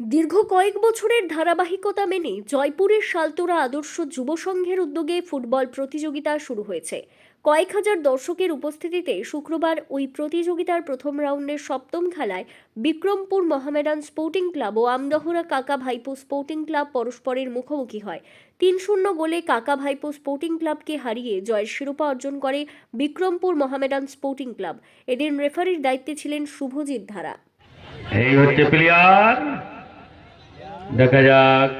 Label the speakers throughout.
Speaker 1: দীর্ঘ কয়েক বছরের ধারাবাহিকতা মেনে জয়পুরের শালতোরা আদর্শ যুব সংঘের উদ্যোগে ফুটবল প্রতিযোগিতা শুরু হয়েছে। কয়েক হাজার দর্শকের উপস্থিতিতে শুক্রবার ওই প্রতিযোগিতার প্রথম রাউন্ডের সপ্তম খেলায় বিক্রমপুর মহামেডান স্পোর্টিং ক্লাব ও আমদহরা কাকা ভাইপো স্পোর্টিং ক্লাব পরস্পরের মুখোমুখি হয়। তিন শূন্য গোলে কাকা ভাইপো স্পোর্টিং ক্লাবকে হারিয়ে জয়ের শিরোপা অর্জন করে বিক্রমপুর মহামেডান স্পোর্টিং ক্লাব। এদিন রেফারির দায়িত্বে ছিলেন শুভজিৎ ধারা।
Speaker 2: এই হচ্ছে প্লেয়ার। দেখা যাক।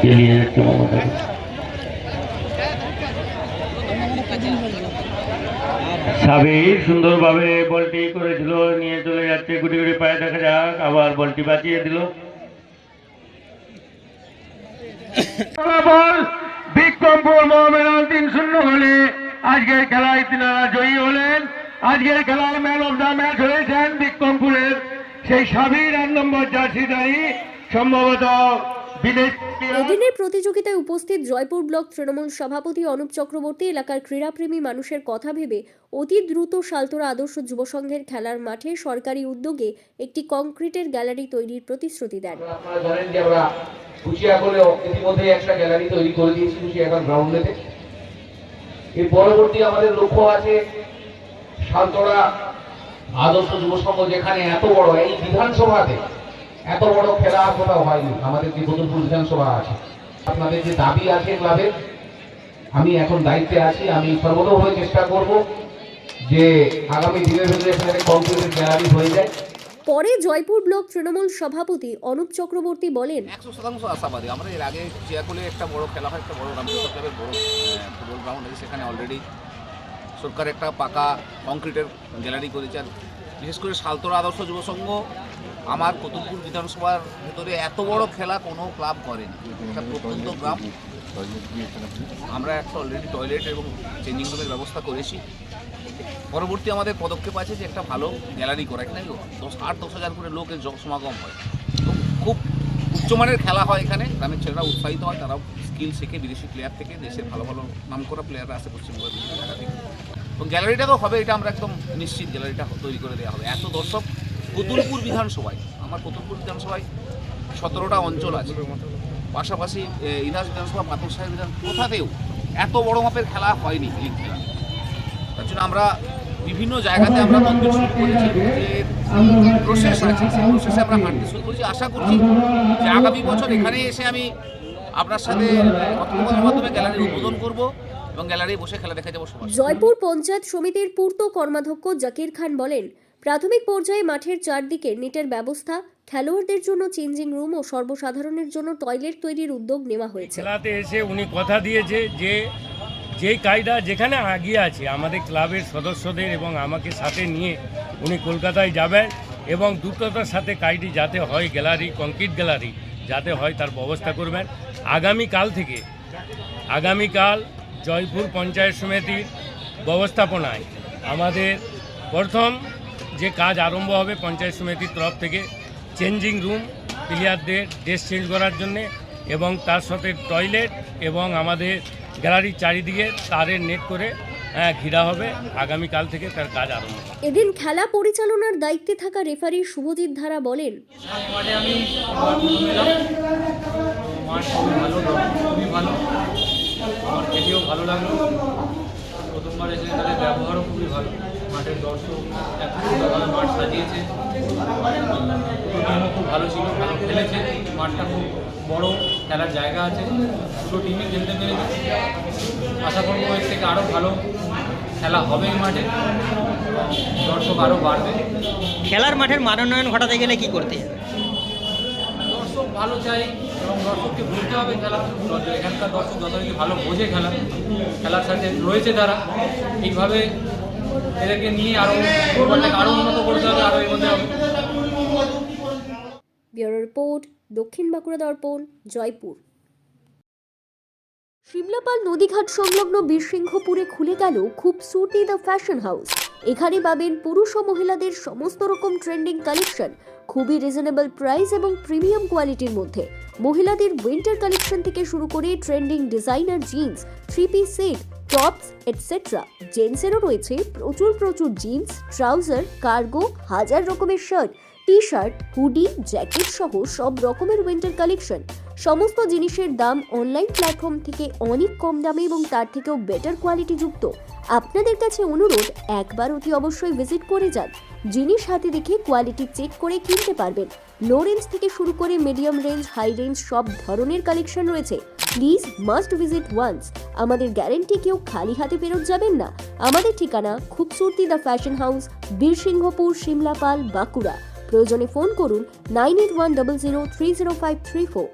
Speaker 2: কে নিয়ে যাচ্ছে মমতা বলটি করেছিল, নিয়ে চলে যাচ্ছে গুটি গুটি পায়ে, দেখা যাক আবার বলটি বাঁচিয়ে দিল। বিক্রমপুর মোহামেডান তিন শূন্য গোলে আজকের খেলায় তিনারা জয়ী হলেন। আজকের খেলার ম্যান অফ দ্য ম্যাচ হয়েছেন বিক্রমপুরের। সেই সাবির এক নম্বর জার্সিধারী সম্ভবত বিদেশ
Speaker 1: এদিনের প্রতিযোগিতায় উপস্থিত জয়পুর ব্লক তৃণমূল সভাপতি অনুপ চক্রবর্তী এলাকার ক্রীড়াপ্রেমী মানুষের কথা ভেবে অতি দ্রুত শালতোরা আদর্শ যুব সংঘের খেলার মাঠে সরকারি উদ্যোগে একটি কংক্রিটের গ্যালারি তৈরির প্রতিশ্রুতি দেন।
Speaker 3: আপনারা জানেন যে আমরা কুচিয়া করে ইতিমধ্যে একটা গ্যালারি তৈরি করে দিয়েছি কুচিয়া এখন গ্রাউন্ডেতে এর পরবর্তী আমাদের লক্ষ্য আছে শান্তরা আদর্শ যুব সংঘ যেখানে এত বড়, এই বিধানসভাতে এত বড় খেলা কোথাও হয়নি। আমাদের যে বদলপুর বিধানসভা আছে, আপনাদের যে দাবি আছে ক্লাবের, আমি এখন দায়িত্বে আছি। আমি সর্বতভাবে চেষ্টা করব যে আগামী দিনের ভিতরে এখানে কম্পিউটার গ্যালারি হয়ে যায়।
Speaker 1: পরে জয়পুর ব্লক তৃণমূল সভাপতি অনুপ চক্রবর্তী বলেন,
Speaker 4: একশো শতাংশ আশাবাদী। আমরা এর আগে চিয়াকুলে একটা বড় খেলা হয়, একটা বড় রামকৃষ্ণ বড় ফুটবল গ্রাউন্ড আছে, সেখানে অলরেডি সরকার একটা পাকা কংক্রিটের গ্যালারি করেছে। আর বিশেষ করে সালতোরা আদর্শ যুব সংঘ, আমার কতুলপুর বিধানসভার ভেতরে এত বড় খেলা কোনো ক্লাব করেনি। একটা প্রত্যন্ত গ্রাম। আমরা একটা অলরেডি টয়লেট এবং চেঞ্জিং রুমের ব্যবস্থা করেছি। পরবর্তী আমাদের পদক্ষেপ আছে যে একটা ভালো গ্যালারি করা, এখানে দশ আট, দশ হাজার করে লোকের সমাগম হয়। তো খুব উচ্চমানের খেলা হয় এখানে। গ্রামের ছেলেরা উৎসাহিত হয়, তারাও স্কিল শেখে বিদেশি প্লেয়ার থেকে দেশের ভালো ভালো নাম করা প্লেয়াররা আসে পশ্চিমবঙ্গের বিভিন্ন জায়গা থেকে। এবং গ্যালারিটাও হবে, এটা আমরা একদম নিশ্চিত গ্যালারিটা তৈরি করে দেওয়া হবে। এত দর্শক কতুলপুর বিধানসভায়, আমার কতুলপুর বিধানসভায় সতেরোটা অঞ্চল আছে। পাশাপাশি ইনাস বিধানসভা পাথর সাহেব বিধান কোথাতেও এত বড় মাপের খেলা হয়নি লিগ খেলা। তার জন্য আমরা বিভিন্ন জায়গাতে আমরা তদবির শুরু করেছি যে প্রসেস আছে সেই প্রসেসে আমরা হাঁটতে শুরু করেছি। আশা করছি যে আগামী বছর এখানে এসে আমি আপনার সাথে কথোপকথনের মাধ্যমে গ্যালারি উদ্বোধন করব এবং গ্যালারি বসে খেলা দেখে যাব সবার।
Speaker 1: জয়পুর পঞ্চায়েত সমিতির পূর্ত কর্মাধ্যক্ষ জাকির খান বলেন প্রাথমিক পর্যায়ে মাঠের চারদিকে নেটের ব্যবস্থা খেলোয়াড়দের জন্য চেঞ্জিং রুম ও সর্বসাধারণের জন্য টয়লেট তৈরির উদ্যোগ নেওয়া হয়েছে।
Speaker 5: খেলাতে এসে উনি কথা দিয়েছে যে যেই কায়দা যেখানে আগিয়ে আছে, আমাদের ক্লাবের সদস্যদের এবং আমাকে সাথে নিয়ে উনি কলকাতায় যাবেন এবং দ্রুততার সাথে কাজটি যাতে হয় গ্যালারি, কংক্রিট গ্যালারি, যাতে হয় তার ব্যবস্থা করবেন। আগামীকাল থেকে আগামীকাল জয়পুর পঞ্চায়েত সমিতির ব্যবস্থাপনায় আমাদের প্রথম যে কাজ আরম্ভ হবে পঞ্চায়েত সমিতির তরফ থেকে, চেঞ্জিং রুম, প্লেয়ারদের ড্রেস চেঞ্জ করার জন্যে এবং তার সাথে টয়লেট এবং আমাদের গ্যালারির চারিদিকে তারের নেট করে হ্যাঁ, ঘেরা হবে। আগামীকাল থেকে তার কাজ আরম্ভ
Speaker 1: এদিন খেলা পরিচালনার দায়িত্বে থাকা রেফারি শুভজিৎ ধারা বলেন
Speaker 6: খুবই ভালো খুবই ভালো। আমার খেতেও ভালো লাগল প্রথমবার এসে তাদের ব্যবহারও খুবই ভালো। মাঠের দর্শক এত সুন্দরভাবে মাঠ সাজিয়েছে টিমও খুব ভালো ছিল ভালো খেলেছে মাঠটা খুব বড় খেলার জায়গা আছে। দুটো টিমই খেলতে পেরেছে। আশা করব এর থেকে আরও ভালো খেলা হবে এই মাঠে। দর্শক আরও বাড়বে।
Speaker 7: খেলার মাঠের মানোন্নয়ন ঘটাতে গেলে কি করতে হবে?
Speaker 6: দর্শক ভালো চাই এবং দর্শককে বুঝতে হবে খেলা। দর্শক- এখানকার দর্শক যত ভালো বোঝে খেলা। খেলার সাথে রয়েছে তারা। এইভাবে এদেরকে নিয়ে আরও ফুটবলটাকে আরও উন্নত করতে হবে আরও এগোতে হবে।
Speaker 1: ব্যুরো রিপোর্ট দক্ষিণ বাঁকুড়া দর্পণ জয়পুর। শিমলাপাল নদীঘাট সংলগ্ন বীরসিংহপুরে খুলে গেল খুব সুটি দ্য ফ্যাশন হাউস। এখানে পাবেন পুরুষ ও মহিলাদের সমস্ত রকম ট্রেন্ডিং কালেকশন, খুবই রিজনেবল প্রাইস এবং প্রিমিয়াম কোয়ালিটির মধ্যে। মহিলাদের উইন্টার কালেকশন থেকে শুরু করে trending designer jeans three piece set, tops etcetera জেন্টসেরও রয়েছে প্রচুর প্রচুর জিন্স, ট্রাউজার, কার্গো, হাজার রকমের shirt T shirt hoodie, jacket সহ সব রকমের উইন্টার কালেকশন। সমস্ত জিনিসের দাম অনলাইন প্ল্যাটফর্ম থেকে অনেক কম দামে এবং তার থেকেও বেটার কোয়ালিটি যুক্ত। আপনাদের কাছে অনুরোধ, একবার অতি অবশ্যই ভিজিট করে যান। জিনিস হাতে দেখে কোয়ালিটি চেক করে কিনতে পারবেন। লো রেঞ্জ থেকে শুরু করে মিডিয়াম রেঞ্জ হাই রেঞ্জ সব ধরনের কালেকশন রয়েছে। প্লিজ মাস্ট ভিজিট ওয়ান্স আমাদের গ্যারেন্টি কেউ খালি হাতে ফেরত যাবেন না। আমাদের ঠিকানা Khubsurati the fashion house Birsinghapur, Simlapal, Bankura. প্রয়োজনে ফোন করুন nine eight one double zero three zero five three four